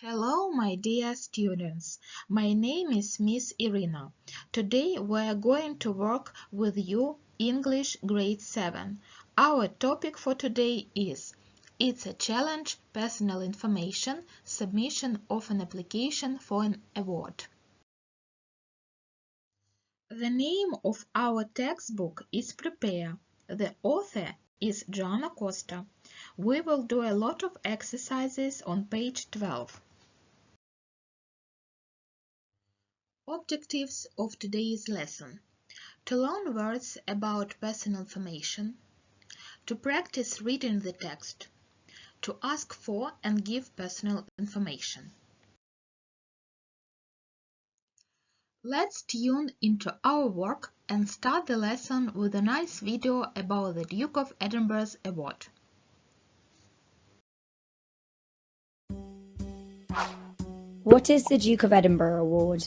Hello, my dear students. My name is Miss Irina. Today we are going to work with you English grade 7. Our topic for today is It's a challenge personal information submission of an application for an award. The name of our textbook is Prepare. The author is Joanna Costa. We will do a lot of exercises on page 12. Objectives of today's lesson. To learn words about personal information. To practice reading the text. To ask for and give personal information. Let's tune into our work and start the lesson with a nice video about the Duke of Edinburgh's award. What is the Duke of Edinburgh Award?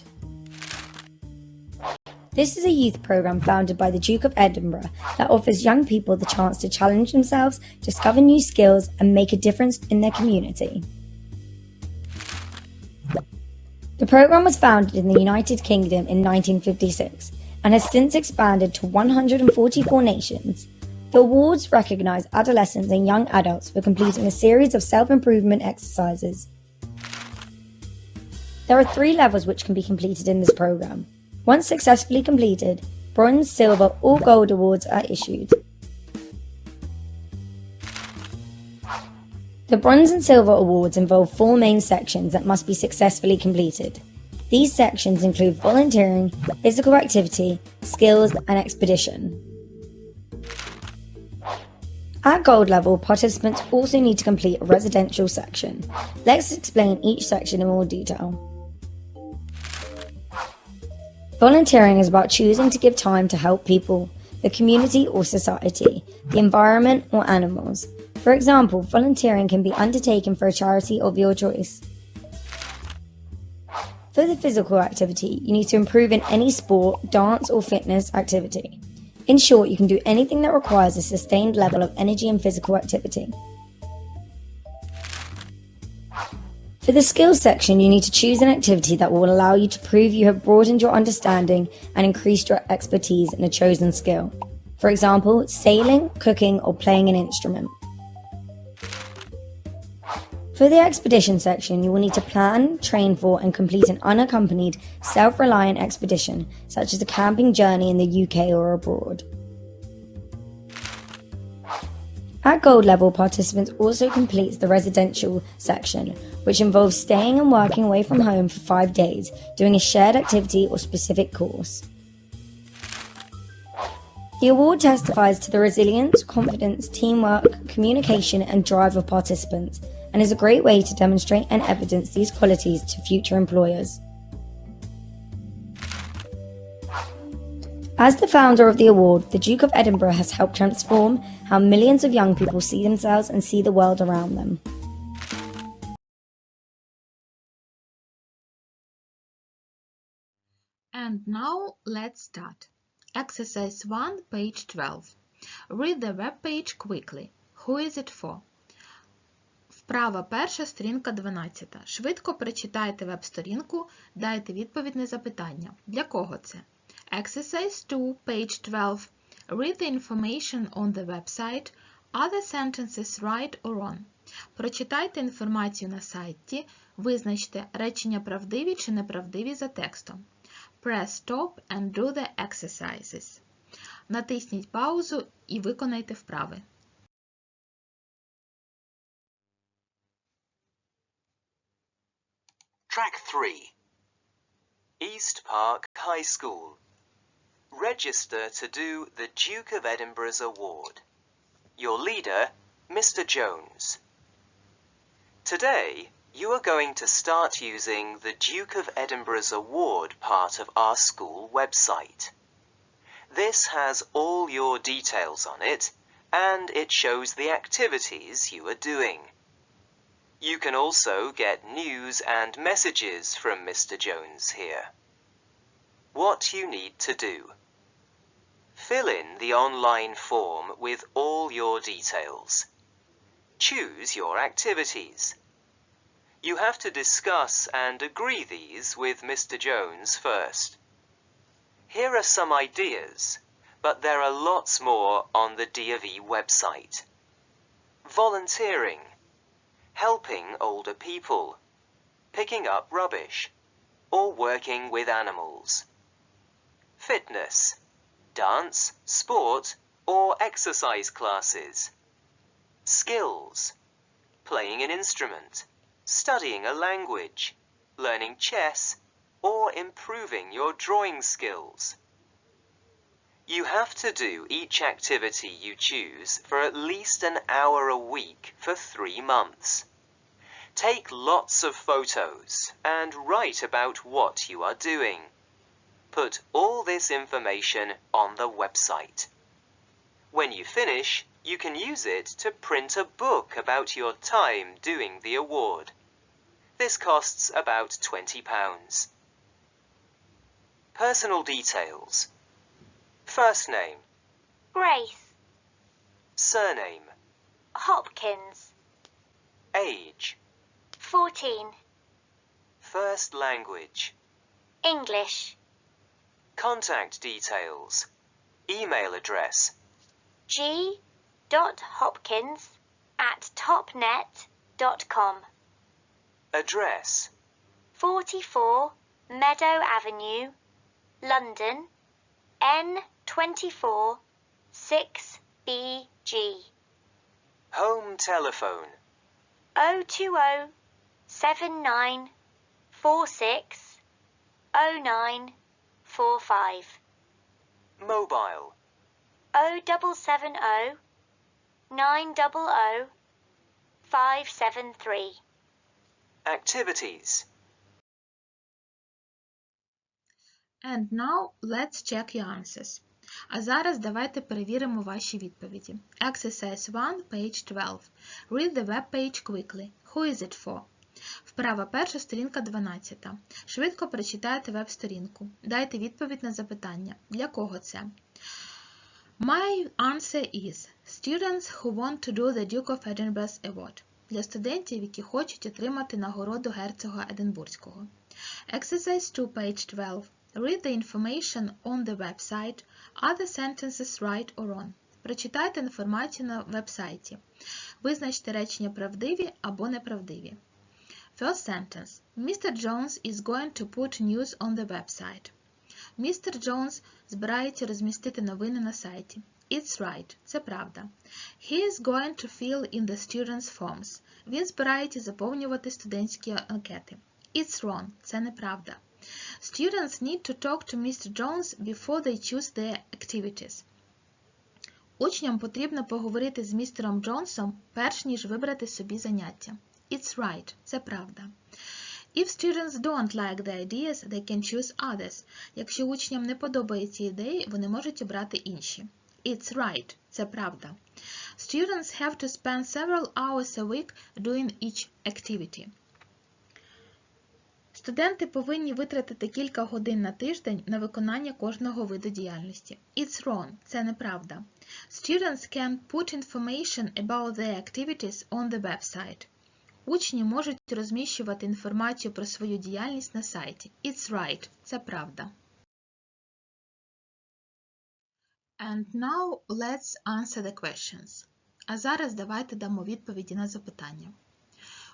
This is a youth programme founded by the Duke of Edinburgh that offers young people the chance to challenge themselves, discover new skills, and make a difference in their community. The programme was founded in the United Kingdom in 1956 and has since expanded to 144 nations. The awards recognise adolescents and young adults for completing a series of self improvement exercises. There are three levels which can be completed in this programme. Once successfully completed, bronze, silver, or gold awards are issued. The bronze and silver awards involve four main sections that must be successfully completed. These sections include volunteering, physical activity, skills, and expedition. At gold level, participants also need to complete a residential section. Let's explain each section in more detail. Volunteering is about choosing to give time to help people, the community or society, the environment or animals. For example, volunteering can be undertaken for a charity of your choice. For the physical activity, you need to improve in any sport, dance, or fitness activity. In short, you can do anything that requires a sustained level of energy and physical activity. For the skills section, you need to choose an activity that will allow you to prove you have broadened your understanding and increased your expertise in a chosen skill. For example, sailing, cooking, or playing an instrument. For the expedition section, you will need to plan, train for, and complete an unaccompanied, self reliant expedition, such as a camping journey in the UK or abroad. At gold level, participants also complete the residential section, which involves staying and working away from home for five days, doing a shared activity or specific course. The award testifies to the resilience, confidence, teamwork, communication, and drive of participants, and is a great way to demonstrate and evidence these qualities to future employers. As the founder of the award, the Duke of Edinburgh has helped transform how millions of young people see themselves and see the world around them. And now let's start. Exercise 1, page 12. Read the web page quickly. Who is it for? Вправа перша, сторінка 12. Швидко прочитайте веб-сторінку, дайте відповідь на запитання. Для кого це? Exercise 2, page 12. Read the information on the website. The sentences right or wrong? Прочитайте інформацію на сайті. Визначте речення правдиві чи неправдиві за текстом. Press stop and do the exercises. Натисніть паузу і виконайте вправи. Track 3 East Park High School Register to do the Duke of Edinburgh's Award. Your leader, Mr. Jones. Today, you are going to start using the Duke of Edinburgh's Award part of our school website. This has all your details on it and it shows the activities you are doing. You can also get news and messages from Mr. Jones here. What you need to do. Fill in the online form with all your details. Choose your activities. You have to discuss and agree these with Mr. Jones first. Here are some ideas, but there are lots more on the D of E website. Volunteering, helping older people, picking up rubbish, or working with animals. Fitness, dance, sport, or exercise classes. Skills, playing an instrument, studying a language, learning chess, or improving your drawing skills. You have to do each activity you choose for at least an hour a week for three months. Take lots of photos and write about what you are doing. Put all this information on the website. When you finish, you can use it to print a book about your time doing the award. This costs about £20. Personal details. First name, Grace, surname, Hopkins, age, 14, first language, English, contact details, email address, G. Hopkins at topnet.com. address, 44 Meadow Avenue, London, N24 6BG. home telephone, 020 79 46 0945. mobile, 0770 900 573. activities. And now let's check your answers. А зараз давайте перевіримо ваші відповіді. Exercise 1, page 12. Read the web page quickly. Who is it for? Вправа перша, сторінка 12. Швидко прочитайте веб-сторінку. Дайте відповідь на запитання. Для кого це? My answer is students who want to do the Duke of Edinburgh's Award. Для студентів, які хочуть отримати нагороду герцога Единбурзького. Exercise 2, page 12. Read the information on the website. Other sentences right or wrong. Прочитайте інформацію на вебсайті. Визначте речення правдиві або неправдиві. First sentence. Mr. Jones is going to put news on the website. Містер Джонс збирається розмістити новини на сайті. It's right. Це правда. He is going to fill in the students' forms. Він збирається заповнювати студентські анкети. It's wrong. Це неправда. Students need to talk to Mr. Jones before they choose their activities. Учням потрібно поговорити з містером Джонсом, перш ніж вибрати собі заняття. It's right. Це правда. If students don't like the ideas, they can choose others. Якщо учням не подобаються ідеї, вони можуть обрати інші. It's right. Це правда. Students have to spend several hours a week doing each activity. Студенти повинні витратити кілька годин на тиждень на виконання кожного виду діяльності. It's wrong. Це неправда. Students can put information about their activities on the website. Учні можуть розміщувати інформацію про свою діяльність на сайті. It's right. Це правда. And now let's answer the questions. А зараз давайте дамо відповіді на запитання.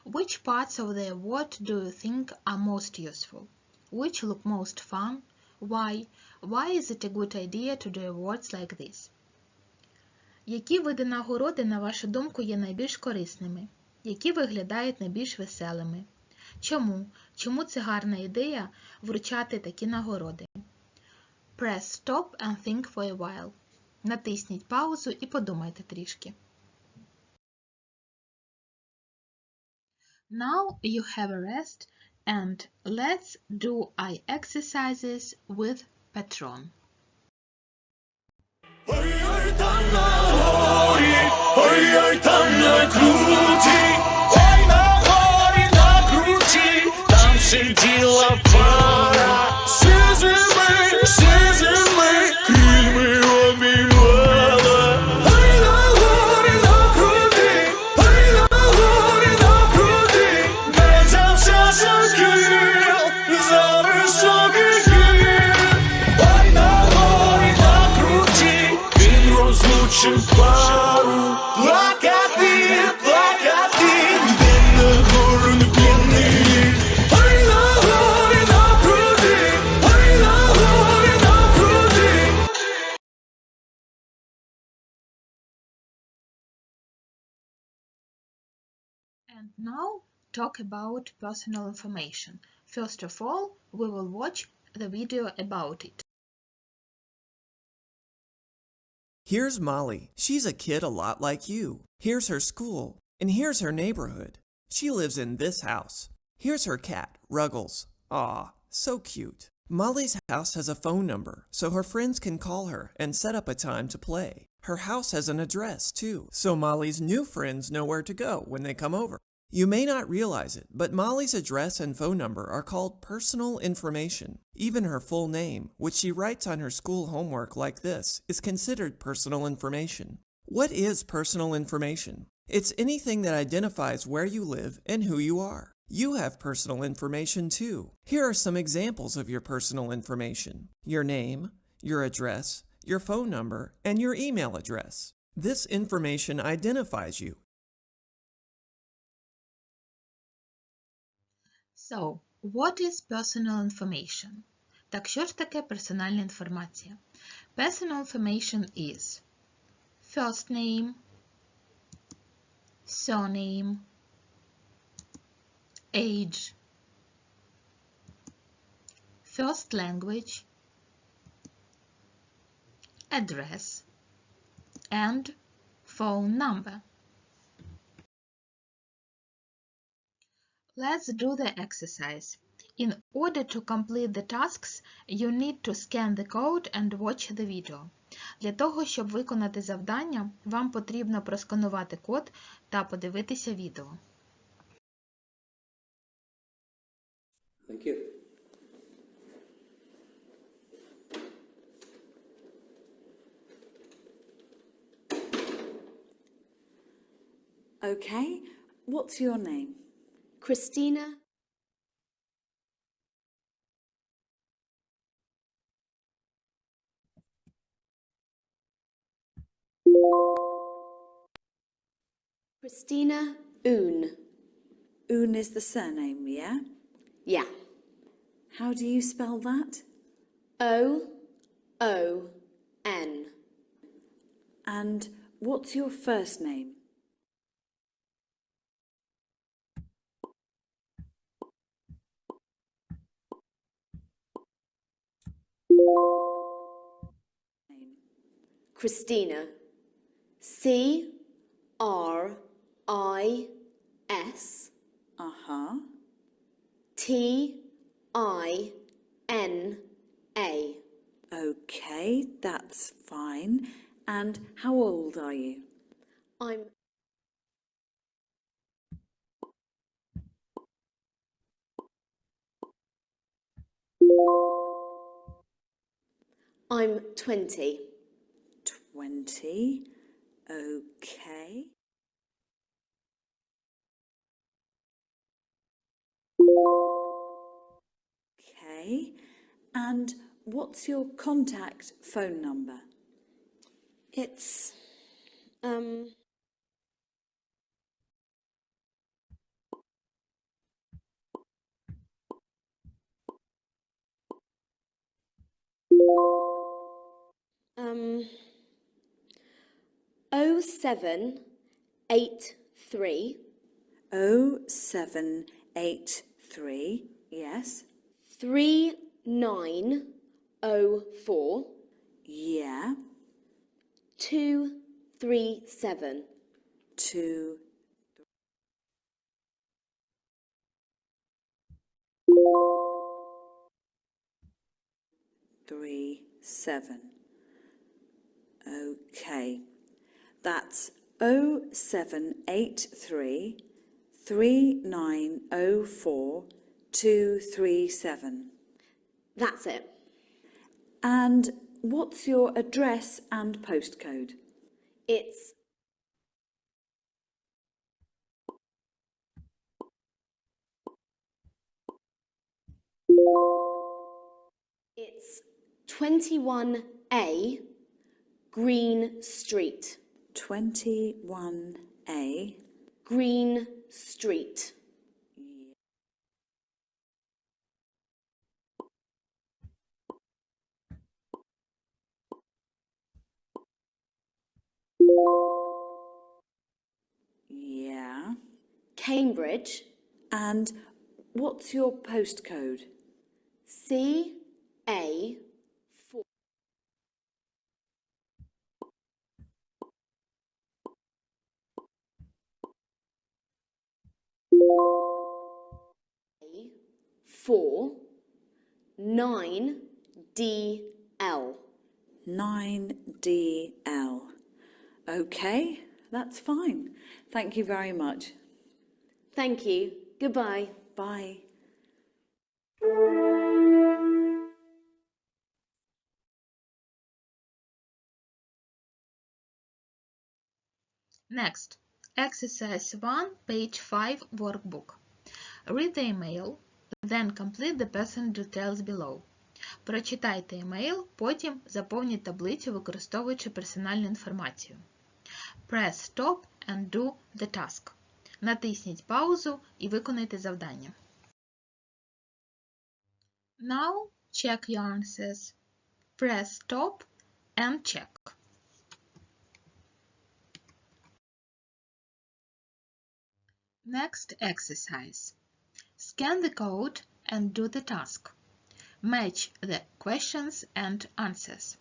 Which parts of the award do you think are most useful? Which look most fun? Why? Why is it a good idea to do awards like this? Які види нагороди, на вашу думку, є найбільш корисними? Які виглядають найбільш веселими? Чому? Чому це гарна ідея вручати такі нагороди? Press stop and think for a while. Натисніть паузу і подумайте трішки. Now you have a rest and let's do eye exercises with Petron. Ой, ой, там на крути, ой, на горе на крути, там все пара. Talk about personal information. First of all, we will watch the video about it. Here's Molly. She's a kid a lot like you. Here's her school. And here's her neighborhood. She lives in this house. Here's her cat, Ruggles. Aw, so cute. Molly's house has a phone number, so her friends can call her and set up a time to play. Her house has an address, too, so Molly's new friends know where to go when they come over. You may not realize it, but Molly's address and phone number are called personal information. Even her full name, which she writes on her school homework like this, is considered personal information. What is personal information? It's anything that identifies where you live and who you are. You have personal information too. Here are some examples of your personal information your name, your address, your phone number, and your email address. This information identifies you So, what is personal information? Так що ж таке персональна інформація? Personal information is first name, surname, age, first language, address, and phone number. Let's do the exercise. In order to complete the tasks, you need to scan the code and watch the video. Для того, щоб виконати завдання, вам потрібно просканувати код та подивитися відео. Thank you. Okay, what's your name? Christina Christina Un. Un is the surname, yeah? Yeah. How do you spell that? O O N. And what's your first name? Christina. C R I S Uh huh. T I N A. Okay, that's fine. And how old are you? I'm I'm 20. 20. Okay. Okay. And what's your contact phone number? It's um um oh seven eight three Oh seven eight three. Yes. three nine oh four Yeah. two three seven. Two. Three seven. Okay. That's oh seven eight three three nine oh four two three seven. That's it. And what's your address and postcode? It's It's 21A Green Street. Twenty one A. Green Street. Yeah. Cambridge, And what's your postcode? C A four nine D L. 9DL. Okay, that's fine. Thank you very much. Thank you. Goodbye. Bye. Next, exercise 1, page 5 workbook. Read the email, then complete the person details below. Прочитайте емейл, потім заповніть таблицю, використовуючи персональну інформацію. Press stop and do the task. Натисніть паузу і виконайте завдання. Now check your answers. Press stop and check. Next exercise. Scan the code and do the task. Match the questions and answers.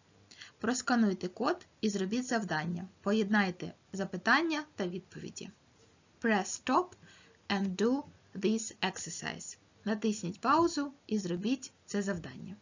Проскануйте код і зробіть завдання. Поєднайте запитання та відповіді. Press stop and do this exercise. Натисніть паузу і зробіть це завдання.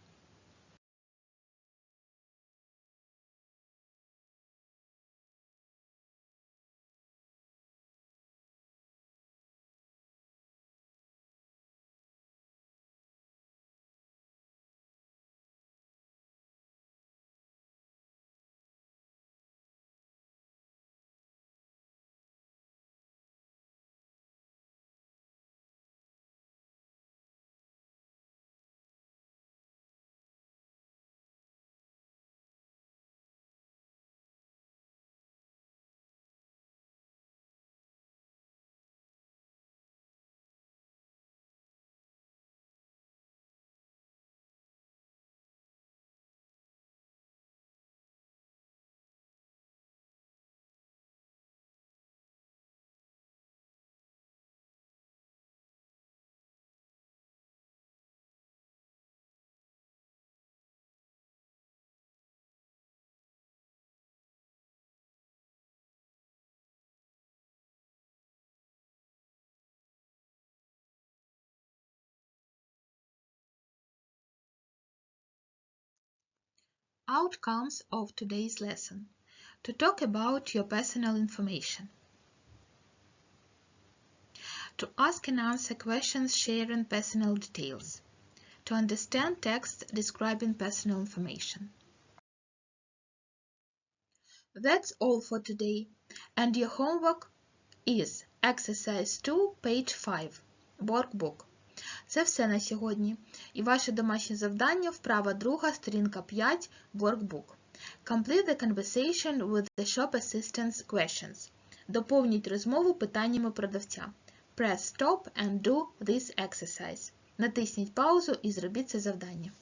Outcomes of today's lesson. To talk about your personal information. To ask and answer questions sharing personal details. To understand text describing personal information. That's all for today. And your homework is exercise 2, page 5, workbook. Це все на сьогодні. І ваше домашнє завдання вправа друга, сторінка 5, workbook. Complete the conversation with the shop assistant's questions. Доповніть розмову питаннями продавця. Press stop and do this exercise. Натисніть паузу і зробіть це завдання.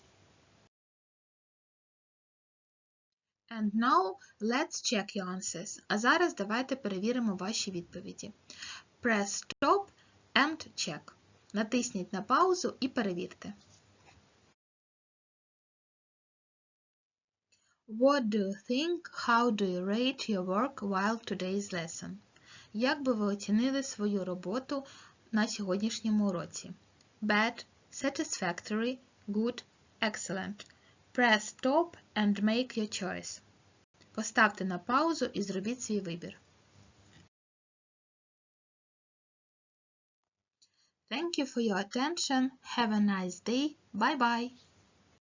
And now let's check your answers. А зараз давайте перевіримо ваші відповіді. Press stop and check. Натисніть на паузу і перевірте. What do you think? How do you rate your work while today's lesson? Як би ви оцінили свою роботу на сьогоднішньому уроці? Bad, satisfactory, good, excellent. Press stop and make your choice. Поставте на паузу і зробіть свій вибір. Thank you for your attention. Have a nice day. Bye bye.